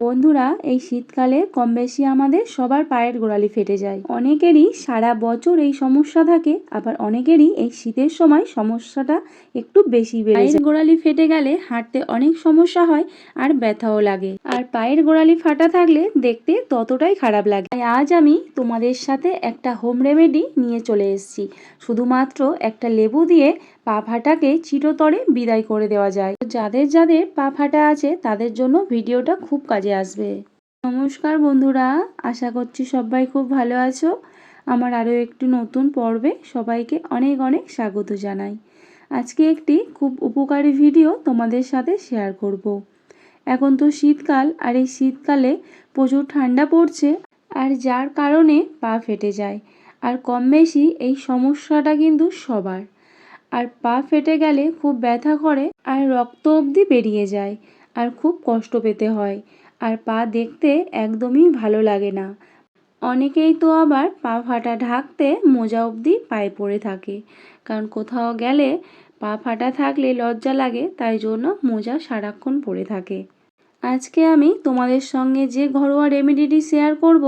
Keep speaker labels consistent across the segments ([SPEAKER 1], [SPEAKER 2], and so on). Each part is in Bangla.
[SPEAKER 1] বন্ধুরা, এই শীতকালে কম বেশি আমাদের সবার পায়ের গোড়ালি ফেটে যায়। অনেকেরই সারা বছর এই সমস্যা থাকে, আবার অনেকেরই এই শীতের সময় সমস্যাটা একটু বেশি বেড়ে যায়। গোড়ালি ফেটে গেলে হাঁটতে অনেক সমস্যা হয় আর ব্যথাও লাগে। আর পায়ের গোড়ালি ফাটা থাকলে দেখতে ততটাই খারাপ লাগে। তাই আজ আমি তোমাদের সাথে একটা হোম রেমেডি নিয়ে চলে এসেছি। শুধুমাত্র একটা লেবু দিয়ে পা ফাটাকে চিরতরে বিদায় করে দেওয়া যায়। যাদের যাদের পা ফাটা আছে, তাদের জন্য ভিডিওটা খুব কাজে আসবে। নমস্কার বন্ধুরা, আশা করছি সবাই খুব ভালো আছো। আমার আরও একটু নতুন পর্বে সবাইকে অনেক অনেক স্বাগত জানাই। আজকে একটি খুব উপকারী ভিডিও তোমাদের সাথে শেয়ার করব। এখন তো শীতকাল, আর এই শীতকালে প্রচুর ঠান্ডা পড়ছে, আর যার কারণে পা ফেটে যায়। আর কম বেশি এই সমস্যাটা কিন্তু সবার। আর পা ফেটে গেলে খুব ব্যথা করে, আর রক্ত অবধি বেরিয়ে যায়, আর খুব কষ্ট পেতে হয়। আর পা দেখতে একদমই ভালো লাগে না। অনেকেই তো আবার পা ফাটা ঢাকতে মোজা অবধি পায়ে পড়ে থাকে। কারণ কোথাও গেলে পা ফাটা থাকলে লজ্জা লাগে, তাই জন্য মোজা সারাক্ষণ পরে থাকে। আজকে আমি তোমাদের সঙ্গে যে ঘরোয়া রেমেডিটি শেয়ার করব,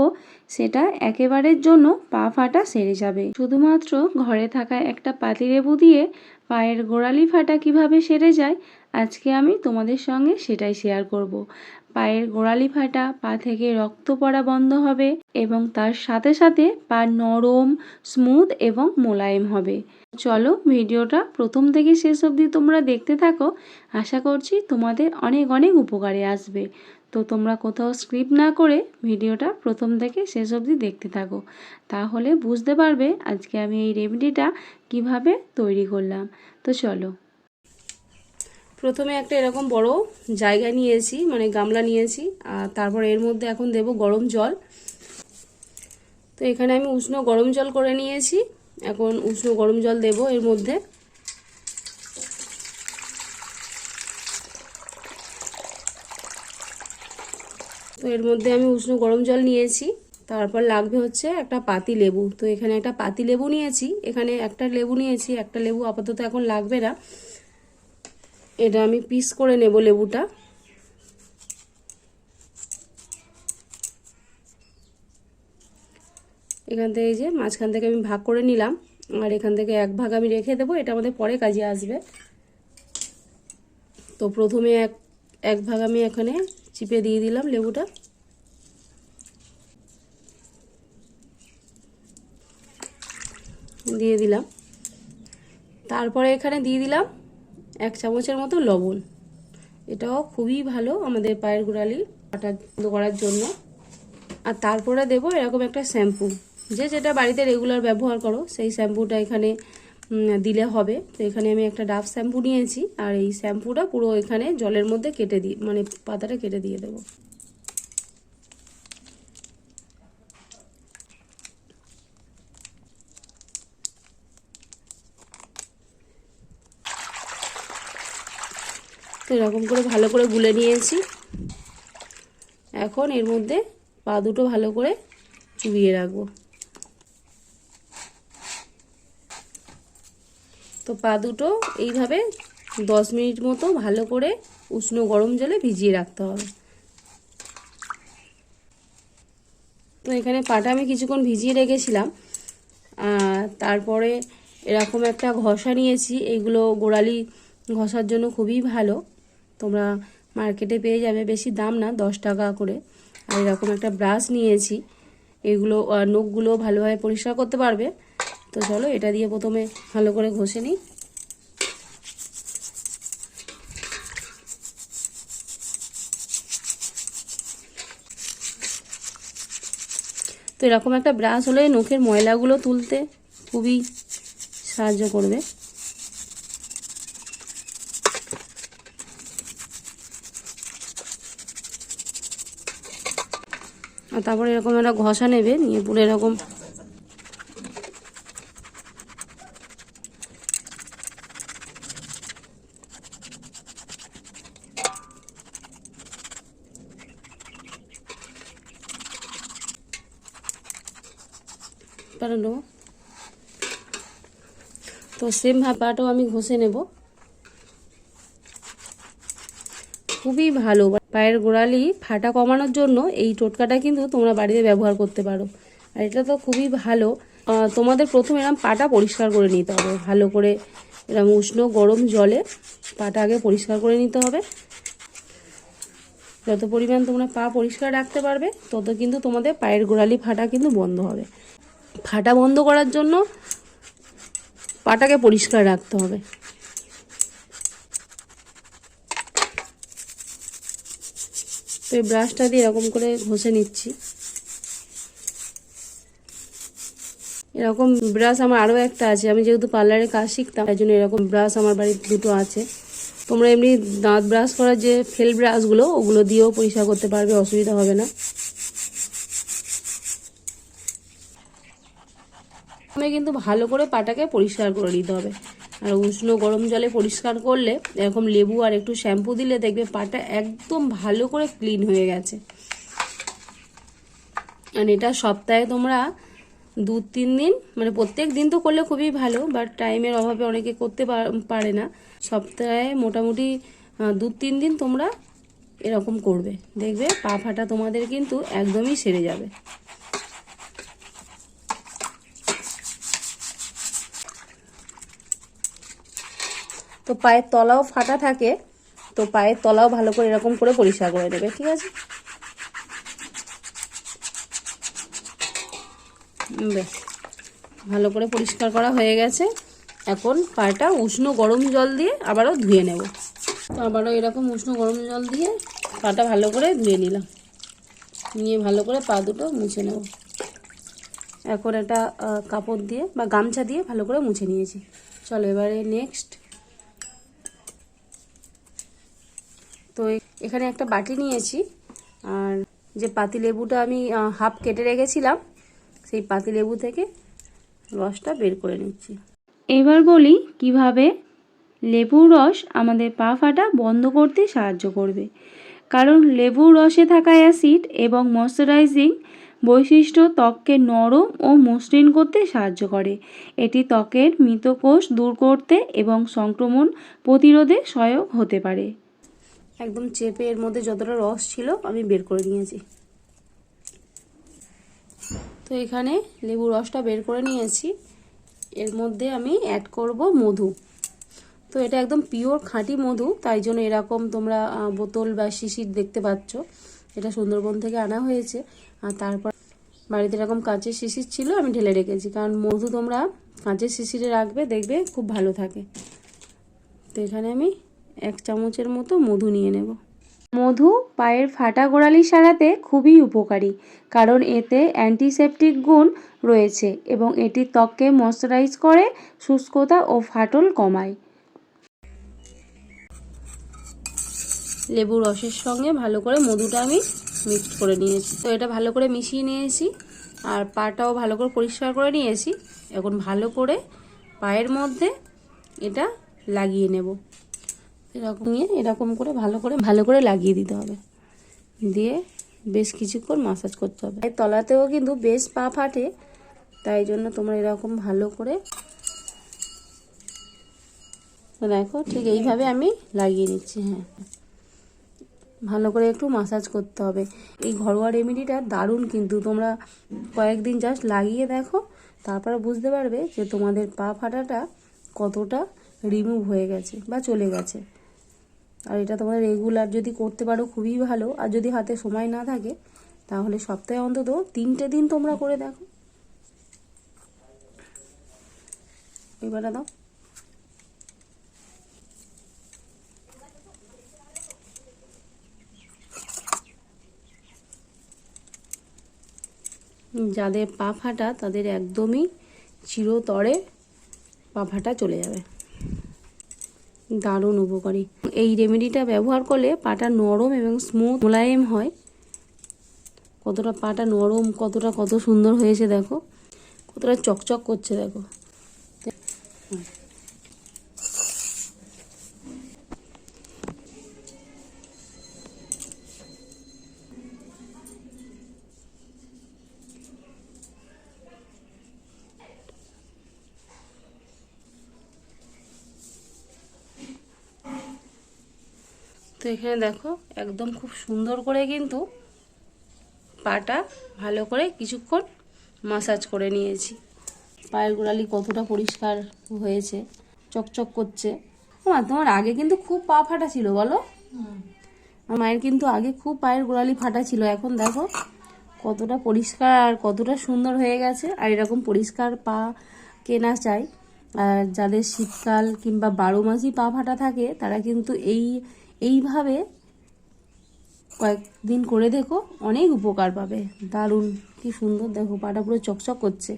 [SPEAKER 1] সেটা একেবারের জন্য পা ফাটা সেরে যাবে। শুধুমাত্র ঘরে থাকা একটা পাতিলেবু দিয়ে পায়ের গোড়ালি ফাটা কীভাবে সেরে যায়, আজকে আমি তোমাদের সঙ্গে সেটাই শেয়ার করব। পায়ের গোড়ালি ফাটা, পা থেকে রক্ত পড়া বন্ধ হবে এবং তার সাথে সাথে পা নরম স্মুথ এবং মোলায়েম হবে। চলো ভিডিওটা প্রথম থেকে শেষ অবধি তোমরা দেখতে থাকো। আশা করছি তোমাদের অনেক অনেক উপকারে আসবে। তো তোমরা কোথাও স্ক্রিপ্ট না করে ভিডিওটা প্রথম থেকে শেষ অবধি দেখতে থাকো। তাহলে বুঝতে পারবে আজকে আমি এই রেমেডিটা কীভাবে তৈরি করলাম। তো চলো। প্রথমে একটা এরকম বড় জায়গা নিয়েছি মানে গামলা নিয়েছি, আর তারপর এর মধ্যে এখন দেব গরম জল। তো এখানে আমি উষ্ণ গরম জল করে নিয়েছি, এখন উষ্ণ গরম জল দেব এর মধ্যে। তো এর মধ্যে আমি উষ্ণ গরম জল নিয়েছি, তারপর লাগবে হচ্ছে একটা পাতি লেবু। তো এখানে একটা পাতি লেবু নিয়েছি, এখানে একটা লেবু নিয়েছি, একটা লেবু আপাতত এখন লাগবে না। এটা আমি পিস করে নেব লেবুটা। এখান থেকে যে মাঝখান থেকে আমি ভাগ করে নিলাম, আর এখান থেকে এক ভাগ আমি রেখে দেবো, এটা আমাদের পরে কাজে আসবে। তো প্রথমে এক এক ভাগ আমি এখানে চিপে দিয়ে দিলাম লেবুটা। দিয়ে দিলাম। তারপরে এখানে দিয়ে দিলাম এক চামচের মতো লবণ। এটাও খুবই ভালো আমাদের পায়ের গোড়ালি বন্ধ করার জন্য। আর তারপরে দেব এরকম একটা শ্যাম্পু। যে যেটা বাড়িতে রেগুলার ব্যবহার করো, সেই শ্যাম্পুটা এখানে দিলে হবে। তো এখানে আমি একটা ডাব শ্যাম্পু নিয়েছি। আর এই শ্যাম্পুটা পুরো এখানে জলের মধ্যে কেটে দিই মানে পাতাটা কেটে দিয়ে দেবো। তো এরকম করে ভালো করে গুলে নিয়েছি। এখন এর মধ্যে পা দুটো ভালো করে চুবিয়ে রাখব। তো পা দুটো এইভাবে দশ মিনিট মতো ভালো করে উষ্ণ গরম জলে ভিজিয়ে রাখতে হবে। তো এখানে পাটা আমি কিছুক্ষণ ভিজিয়ে রেখেছিলাম। তারপরে এরকম একটা ঘষা নিয়েছি। এইগুলো গোড়ালি ঘষার জন্য খুবই ভালো। তোমরা মার্কেটে পেয়ে যাবে। বেশি দাম না, দশ টাকা করে। আর এরকম একটা ব্রাশ নিয়েছি। এগুলো নখগুলো ভালোভাবে পরিষ্কার করতে পারবে। তো চলো, এটা দিয়ে প্রথমে ভালো করে ঘষে নিই। তো এরকম একটা ব্রাশ হলে নখের ময়লাগুলো তুলতে খুবই সাহায্য করবে। তারপরে এরকম একটা ঘষা নেবে, নিয়ে পুরো এরকম নেব। তো সেম ভাপাটাও আমি ঘষে নেব। খুবই ভালো
[SPEAKER 2] পায়ের গোড়ালি ফাটা কমানোর জন্য এই টোটকাটা কিন্তু তোমরা বাড়িতে ব্যবহার করতে পারো। আর এটা তো খুবই ভালো। তোমাদের প্রথম এরম পাটা পরিষ্কার করে নিতে হবে। ভালো করে এরম উষ্ণ গরম জলে পাটা আগে পরিষ্কার করে নিতে হবে। যত পরিমাণ তোমরা পা পরিষ্কার রাখতে পারবে, তত কিন্তু তোমাদের পায়ের গোড়ালি ফাটা কিন্তু বন্ধ হবে। ফাটা বন্ধ করার জন্য পাটাকে পরিষ্কার রাখতে হবে। তো এই ব্রাশটা দিয়ে এরকম করে ঘষে নিচ্ছি। এরকম ব্রাশ আমার আরও একটা আছে। আমি যেহেতু পার্লারে কাজ শিখতাম, তাই জন্য এরকম ব্রাশ আমার বাড়ির দুটো আছে। তোমরা এমনি দাঁত ব্রাশ করার যে ফেল ব্রাশগুলো ওগুলো দিয়েও পরিষ্কার করতে পারবে, অসুবিধা হবে না। কিন্তু ভালো করে পাটাকে পরিষ্কার করে নিতে হবে। আর উষ্ণ গরম জলে পরিষ্কার করলে এরকম লেবু আর একটু শ্যাম্পু দিলে দেখবে পাটা একদম ভালো করে ক্লিন হয়ে গেছে। আর এটা সপ্তাহে তোমরা দু তিন দিন মানে প্রত্যেক দিন তো করলে খুবই ভালো বাট টাইমের অভাবে অনেকে করতে পার- না। সপ্তাহে মোটামুটি দু তিন দিন তোমরা এরকম করবে। দেখবে পা ফাটা তোমাদের কিন্তু একদমই সেরে যাবে। তো পায়ের তলাও ফাটা থাকে, তো পায়ের তলাও ভালো করে এরকম করে পরিষ্কার করে নেবে, ঠিক আছে? ভালো করে পরিষ্কার করা হয়ে গেছে। এখন পাটা উষ্ণ গরম জল দিয়ে আবারও ধুয়ে নেব। তো আবারও এরকম উষ্ণ গরম জল দিয়ে পাটা ভালো করে ধুয়ে নিলাম। নিয়ে ভালো করে পা দুটো মুছে নেব। এখন একটা কাপড় দিয়ে বা গামছা দিয়ে ভালো করে মুছে নিয়েছি। চলো এবারে নেক্সট তো এখানে একটা বাটি নিয়েছি। আর যে পাতিলেবুটা আমি হাফ কেটে রেখেছিলাম, সেই পাতিলেবু থেকে রসটা বের করে নিচ্ছি।
[SPEAKER 1] এবার বলি কীভাবে লেবুর রস আমাদের পা ফাটা বন্ধ করতে সাহায্য করবে। কারণ লেবুর রসে থাকা অ্যাসিড এবং ময়শ্চারাইজিং বৈশিষ্ট্য ত্বককে নরম ও মসৃণ করতে সাহায্য করে। এটি ত্বকের মৃত কোষ দূর করতে এবং সংক্রমণ প্রতিরোধে সহায়ক হতে পারে।
[SPEAKER 2] একদম চেপে এর মধ্যে যতটা রস ছিল, আমি বের করে নিয়েছি। তো এখানে লেবু রসটা বের করে নিয়েছি। এর মধ্যে আমি অ্যাড করব মধু। তো এটা একদম পিওর খাঁটি মধু, তাই জন্য এরকম তোমরা বোতল বা শিশির দেখতে পাচ্ছ। এটা সুন্দরবন থেকে আনা হয়েছে। আর তারপর বাড়িতে এরকম কাঁচের শিশির ছিল, আমি ঢেলে রেখেছি। কারণ মধু তোমরা কাঁচের শিশিরে রাখবে, দেখবে খুব ভালো থাকে। তো এখানে আমি এক চামচের মতো মধু নিয়ে নেব।
[SPEAKER 1] মধু পায়ের ফাটা গোড়ালি সারাতে খুবই উপকারী কারণ এতে অ্যান্টিসেপটিক গুণ রয়েছে এবং এটি ত্বককে ময়শ্চারাইজ করে শুষ্কতা ও ফাটল কমায়।
[SPEAKER 2] লেবু রসের সঙ্গে ভালো করে মধুটা আমি মিক্সড করে নিয়েছি। তো এটা ভালো করে মিশিয়ে নিয়েছি আর পাটাও ভালো করে পরিষ্কার করে নিয়েছি। এখন ভালো করে পায়ের মধ্যে এটা লাগিয়ে নেব। এরকম নিয়ে এরকম করে, ভালো করে ভালো করে লাগিয়ে দিতে হবে। দিয়ে বেশ কিছুক্ষণ মাসাজ করতে হবে। এই তলাতেও কিন্তু বেশ পা ফাটে, তাই জন্য তোমরা এরকম ভালো করে দেখো, ঠিক এইভাবে আমি লাগিয়ে নিচ্ছি হ্যাঁ। ভালো করে একটু মাসাজ করতে হবে। এই ঘরোয়া রেমেডিটা দারুণ কিন্তু, তোমরা কয়েকদিন জাস্ট লাগিয়ে দেখো, তারপরে বুঝতে পারবে যে তোমাদের পা ফাটাটা কতটা রিমুভ হয়ে গেছে বা চলে গেছে। আর এটা তোমরা রেগুলার যদি করতে পারো খুবই ভালো। আর যদি হাতে সময় না থাকে, তাহলে সপ্তাহে অন্তত তিনটে দিন তোমরা করে দেখো। এবারে দাও। যাদের পা ফাটা, তাদের একদমই চিরতরে পা ফাটা চলে যাবে। দারুণ উপকারী। এই রেমেডিটা ব্যবহার করলে পাটা নরম এবং স্মুথ মোলায়েম হয়। কতটা পাটা নরম, কতটা কত সুন্দর হয়েছে দেখো। কতটা চকচক করছে দেখো। তো এখানে দেখো একদম খুব সুন্দর করে কিন্তু পাটা ভালো করে কিছুক্ষণ মাসাজ করে নিয়েছি। পায়ের গোড়ালি কতটা পরিষ্কার হয়েছে চকচক করছে। মা তোমার আগে কিন্তু খুব পা ফাটা ছিল বলো? মায়ের কিন্তু আগে খুব পায়ের গোড়ালি ফাটা ছিল এখন দেখো কতটা পরিষ্কার আর কতটা সুন্দর হয়ে গেছে। আর এরকম পরিষ্কার পা কেনা চাই। আর যাদের শীতকাল কিংবা বারো মাসই পা ফাটা থাকে তারা কিন্তু এই এইভাবে কয়েকদিন করে দেখো অনেক উপকার পাবে। দারুণ, কি সুন্দর দেখো, পাটা পুরো চকচক করছে।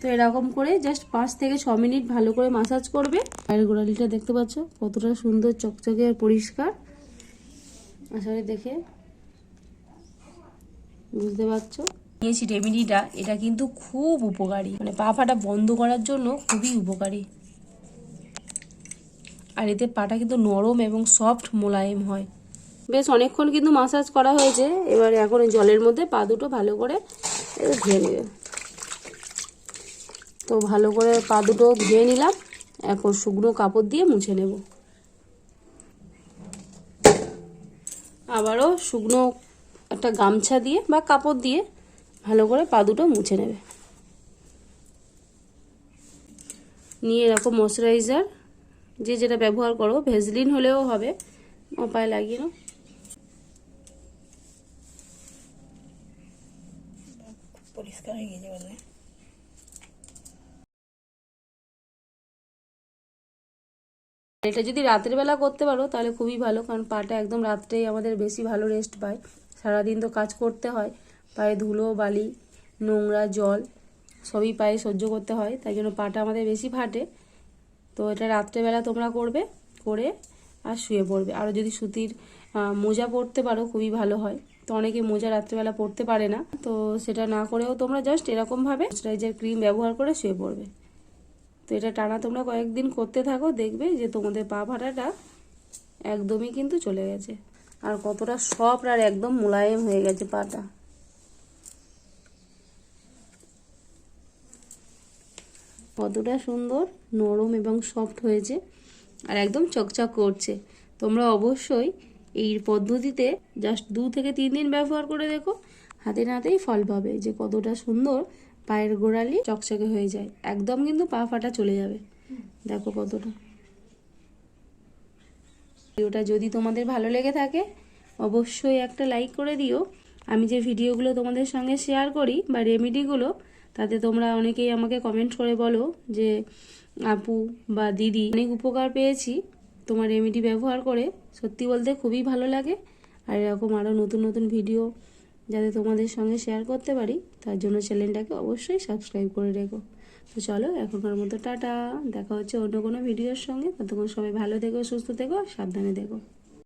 [SPEAKER 2] তো এরকম করে জাস্ট পাঁচ থেকে ছ মিনিট ভালো করে মাসাজ করবে। পায়ের গোড়ালিটা দেখতে পাচ্ছ, কতটা সুন্দর, চকচকে আর পরিষ্কার। আসলে দেখে বুঝতে পারছ। নিয়েছি রেমেডিটা এটা কিন্তু খুব উপকারী। মানে পা ফাটা বন্ধ করার জন্য খুবই উপকারী। আর এতে পাটা কিন্তু নরম এবং সফট মোলায়েম হয়। বেশ অনেকক্ষণ কিন্তু মাসাজ করা হয়েছে। এবারে এখন জলের মধ্যে পা দুটো ভালো করে ধুয়ে নেবে। তো ভালো করে পা দুটো ধুয়ে নিলাম। এখন শুকনো কাপড় দিয়ে মুছে নেব। আবারও শুকনো একটা গামছা দিয়ে বা কাপড় দিয়ে ভালো করে পা দুটো মুছে নেবে। নিয়ে এরকম ময়শ্চারাইজার যে যেটা ব্যবহার করো ভেজলিন হলেও হবে। পায়ে লাগিয়ে নাও।
[SPEAKER 3] পরিষ্কার হয়ে গেছে বলে
[SPEAKER 2] এটা যদি রাতের বেলা করতে পারো তাহলে খুবই ভালো কারণ পাটা একদম রাত্রেই আমাদের বেশি ভালো রেস্ট পায়। সারাদিন তো কাজ করতে হয়। পায়ে ধুলো বালি নোংরা জল সবই পায়ে সহ্য করতে হয়। তাই জন্য পাটা আমাদের বেশি ফাটে। তো এটা রাত্রেবেলা তোমরা করবে, করে আর শুয়ে পড়বে। আর যদি সুতির মোজা পরতে পারো, খুবই ভালো হয়। তো অনেকে মোজা রাত্রেবেলা পরতে পারে না। তো সেটা না করেও তোমরা জাস্ট এরকমভাবে ময়শ্চারাইজার ক্রিম ব্যবহার করে শুয়ে পড়বে। তো এটা টানা তোমরা কয়েকদিন করতে থাকো, দেখবে যে তোমাদের পা ফাটাটা একদমই কিন্তু চলে গেছে। আর কতটা সফট আর একদম মোলায়েম হয়ে গেছে পাটা। কতটা সুন্দর, নরম এবং সফট হয়েছে আর একদম চকচক করছে। তোমরা অবশ্যই এই পদ্ধতিতে জাস্ট দু থেকে তিন দিন ব্যবহার করে দেখো, হাতে নাতেই ফল পাবে যে কতটা সুন্দর পায়ের গোড়ালি চকচকে হয়ে যায়। একদম কিন্তু পা ফাটা চলে যাবে। দেখো কতটা। ভিডিওটা যদি তোমাদের ভালো লেগে থাকে, অবশ্যই একটা লাইক করে দিও। আমি যে ভিডিওগুলো তোমাদের সঙ্গে শেয়ার করি বা রেমেডিগুলো তাতে তোমরা অনেকেই আমাকে কমেন্ট করে বলো যে, আপু বা দিদি, অনেক উপকার পেয়েছি তোমার রেমেডি ব্যবহার করে। সত্যি বলতে খুবই ভালো লাগে। আর এরকম আরও নতুন নতুন ভিডিও যাতে তোমাদের সঙ্গে শেয়ার করতে পারি, তার জন্য চ্যানেলটাকে অবশ্যই সাবস্ক্রাইব করে রেখো। তো চলো, এখনকার মতো টাটা। দেখা হচ্ছে অন্য কোনো ভিডিওর সঙ্গে। ততক্ষণ সবাই ভালো থেকো, সুস্থ থেকো সাবধানে থেকো।